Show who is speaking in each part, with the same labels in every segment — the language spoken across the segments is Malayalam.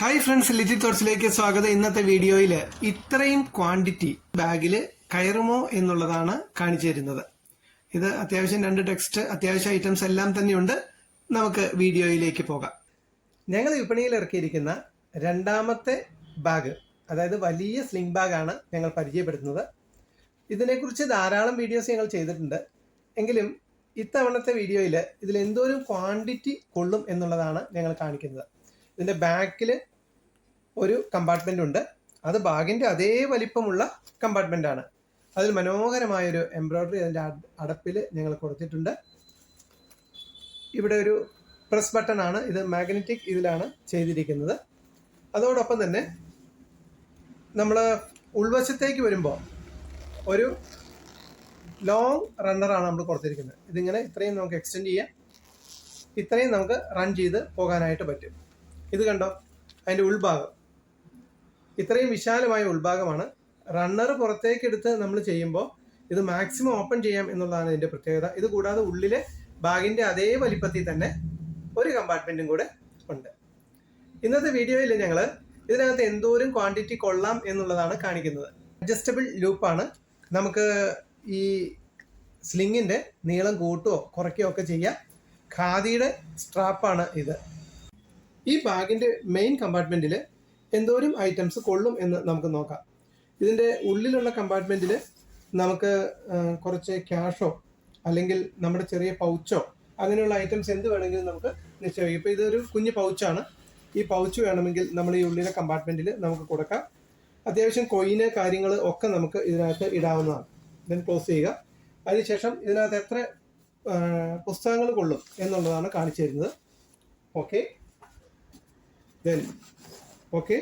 Speaker 1: ഹായ് ഫ്രണ്ട്സ് ലിറ്റി തോട്ട്സിലേക്ക് സ്വാഗതം. ഇന്നത്തെ വീഡിയോയിൽ ഇത്രയും ക്വാണ്ടിറ്റി ബാഗിൽ കയറുമോ എന്നുള്ളതാണ് കാണിച്ചു തരുന്നത് ഇത് അത്യാവശ്യം രണ്ട് ടെക്സ്റ്റ് അത്യാവശ്യ ഐറ്റംസ് എല്ലാം തന്നെയുണ്ട്. നമുക്ക് വീഡിയോയിലേക്ക് പോകാം. ഞങ്ങൾ വിപണിയിൽ ഇറക്കിയിരിക്കുന്ന രണ്ടാമത്തെ ബാഗ് അതായത് വലിയ സ്ലിംഗ് ബാഗാണ് ഞങ്ങൾ പരിചയപ്പെടുത്തുന്നത്. ഇതിനെക്കുറിച്ച് ധാരാളം വീഡിയോസ് ഞങ്ങൾ ചെയ്തിട്ടുണ്ട്. എങ്കിലും ഇത്തവണത്തെ വീഡിയോയിൽ ഇതിൽ എന്തോരം ക്വാണ്ടിറ്റി കൊള്ളും എന്നുള്ളതാണ് ഞങ്ങൾ കാണിക്കുന്നത്. ഇതിന്റെ ബാക്കിൽ ഒരു കമ്പാർട്ട്മെന്റ് ഉണ്ട്. അത് ബാഗിന്റെ അതേ വലിപ്പമുള്ള കമ്പാർട്ട്മെന്റ് ആണ്. അതിൽ മനോഹരമായൊരു എംബ്രോയ്ഡറി അതിന്റെ അടപ്പിൽ ഞങ്ങൾ കൊടുത്തിട്ടുണ്ട്. ഇവിടെ ഒരു പ്രസ് ബട്ടൺ ആണ്. ഇത് മാഗ്നറ്റിക് ഇതിലാണ് ചെയ്തിരിക്കുന്നത്. അതോടൊപ്പം തന്നെ നമ്മൾ ഉൾവശത്തേക്ക് വരുമ്പോൾ ഒരു ലോങ് റണ്ണറാണ് നമ്മൾ കൊടുത്തിരിക്കുന്നത്. ഇതിങ്ങനെ ഇത്രയും നമുക്ക് എക്സ്റ്റെൻഡ് ചെയ്യാം. ഇത്രയും നമുക്ക് റൺ ചെയ്ത് പോകാനായിട്ട് പറ്റും. ഇത് കണ്ടോ? അതിന്റെ ഉൾഭാഗം. ഇത്രയും വിശാലമായ ഉൾഭാഗമാണ്. റണ്ണർ പുറത്തേക്ക് എടുത്ത് നമ്മൾ ചെയ്യുമ്പോൾ ഇത് മാക്സിമം ഓപ്പൺ ചെയ്യാം എന്നുള്ളതാണ് ഇതിന്റെ പ്രത്യേകത. ഇത് കൂടാതെ ഉള്ളിലെ ബാഗിന്റെ അതേ വലിപ്പത്തിൽ തന്നെ ഒരു കമ്പാർട്ട്മെന്റും കൂടെ ഉണ്ട്. ഇന്നത്തെ വീഡിയോയിൽ ഞങ്ങൾ ഇതിനകത്ത് എന്തോരം ക്വാണ്ടിറ്റി കൊള്ളാം എന്നുള്ളതാണ് കാണിക്കുന്നത്. അഡ്ജസ്റ്റബിൾ ലൂപ്പാണ് നമുക്ക് ഈ സ്ലിങ്ങിന്റെ നീളം കൂട്ടുകയോ കുറയ്ക്കുകയോ ഒക്കെ ചെയ്യാം. ഖാദിയുടെ സ്ട്രാപ്പാണ് ഇത്. ഈ ബാഗിന്റെ മെയിൻ കമ്പാർട്ട്മെന്റിൽ എന്തോരം ഐറ്റംസ് കൊള്ളും എന്ന് നമുക്ക് നോക്കാം. ഇതിന്റെ ഉള്ളിലുള്ള കമ്പാർട്ട്മെന്റിൽ നമുക്ക് കുറച്ച് ക്യാഷോ അല്ലെങ്കിൽ നമ്മുടെ ചെറിയ പൗച്ചോ അങ്ങനെയുള്ള ഐറ്റംസ് എന്ത് വേണമെങ്കിലും നമുക്ക് നിശ്ചയിക്കാം ഇപ്പോൾ ഇതൊരു കുഞ്ഞു പൗച്ചാണ് ഈ പൗച്ച് വേണമെങ്കിൽ നമ്മൾ ഈ ഉള്ളിലെ കമ്പാർട്ട്മെന്റിൽ നമുക്ക് കൊടുക്കാം. അത്യാവശ്യം കൊയിന് കാര്യങ്ങൾ ഒക്കെ നമുക്ക് ഇതിനകത്ത് ഇടാവുന്നതാണ്. ദെൻ ക്ലോസ് ചെയ്യുക. അതിനുശേഷം ഇതിനകത്ത് എത്ര പുസ്തകങ്ങൾ കൊള്ളും എന്നുള്ളതാണ് കാണിച്ചു തരുന്നത്. ഓക്കെ ദെൻ ഓക്കെ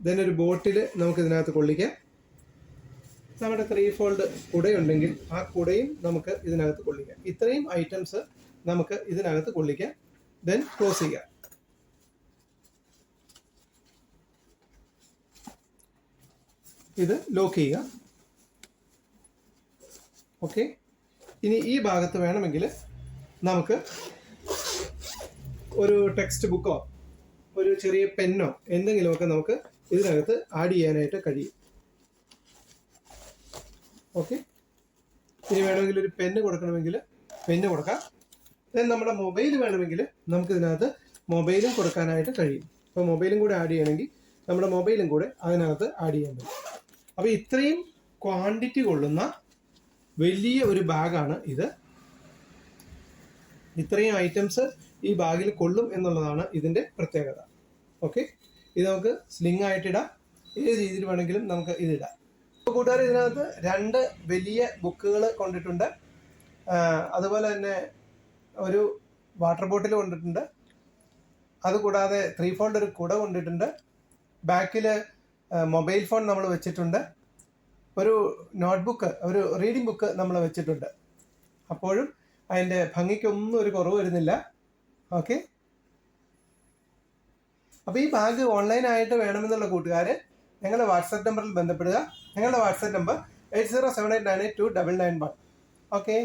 Speaker 1: ദെൻ ഒരു ബോട്ടിൽ നമുക്ക് ഇതിനകത്ത് കൊള്ളിക്കാം. നമ്മുടെ ത്രീ ഫോൾഡ് കുടയുണ്ടെങ്കിൽ ആ കുടയും നമുക്ക് ഇതിനകത്ത് കൊള്ളിക്കാം. ഇത്രയും ഐറ്റംസ് നമുക്ക് ഇതിനകത്ത് കൊള്ളിക്കാം. ദെൻ ക്ലോസ് ചെയ്യാം. ഇത് ലോക്ക് ചെയ്യുക. ഓക്കെ ഇനി ഈ ഭാഗത്ത് വേണമെങ്കിൽ നമുക്ക് ഒരു ടെക്സ്റ്റ് ബുക്കോ ഒരു ചെറിയ പെന്നോ എന്തെങ്കിലുമൊക്കെ നമുക്ക് ഇതിനകത്ത് ആഡ് ചെയ്യാനായിട്ട് കഴിയും. ഓക്കെ ഇനി വേണമെങ്കിൽ ഒരു പെന്ന് കൊടുക്കണമെങ്കിൽ പെന്ന് കൊടുക്കാം. ദെൻ നമ്മുടെ മൊബൈൽ വേണമെങ്കിൽ നമുക്ക് ഇതിനകത്ത് മൊബൈലും കൊടുക്കാനായിട്ട് കഴിയും. അപ്പോൾ മൊബൈലും കൂടെ ആഡ് ചെയ്യണമെങ്കിൽ നമ്മുടെ മൊബൈലും കൂടെ അതിനകത്ത് ആഡ് ചെയ്യാൻ പറ്റും. അപ്പോൾ ഇത്രയും ക്വാണ്ടിറ്റി കൊള്ളുന്ന വലിയ ഒരു ബാഗാണ് ഇത്. ഇത്രയും ഐറ്റംസ് ഈ ബാഗിൽ കൊള്ളും എന്നുള്ളതാണ് ഇതിന്റെ പ്രത്യേകത. ഓക്കെ ഇത് നമുക്ക് സ്ലിംഗ് ആയിട്ടിടാം ഏത് രീതിയിൽ വേണമെങ്കിലും നമുക്ക് ഇതിടാം അപ്പോൾ കൂട്ടുകാർ ഇതിനകത്ത് രണ്ട് വലിയ ബുക്കുകൾ കൊണ്ടിട്ടുണ്ട്. അതുപോലെ തന്നെ ഒരു വാട്ടർ ബോട്ടിൽ കൊണ്ടിട്ടുണ്ട്. അതുകൂടാതെ ത്രീ ഫോൾഡ് ഒരു കുട കൊണ്ടിട്ടുണ്ട്. ബാക്കിൽ മൊബൈൽ ഫോൺ നമ്മൾ വെച്ചിട്ടുണ്ട്. ഒരു നോട്ട്ബുക്ക് ഒരു റീഡിംഗ് ബുക്ക് നമ്മൾ വെച്ചിട്ടുണ്ട്. അപ്പോഴും അതിന്റെ ഭംഗിക്കൊന്നും ഒരു കുറവ് വരുന്നില്ല. ഓക്കെ. അപ്പോൾ ഈ ബാഗ് ഓൺലൈനായിട്ട് വേണമെന്നുള്ള കൂട്ടുകാർ ഞങ്ങളുടെ വാട്സാപ്പ് നമ്പറിൽ ബന്ധപ്പെടുക. ഞങ്ങളുടെ WhatsApp number eight zero seven eight nine eight two double nine one okay.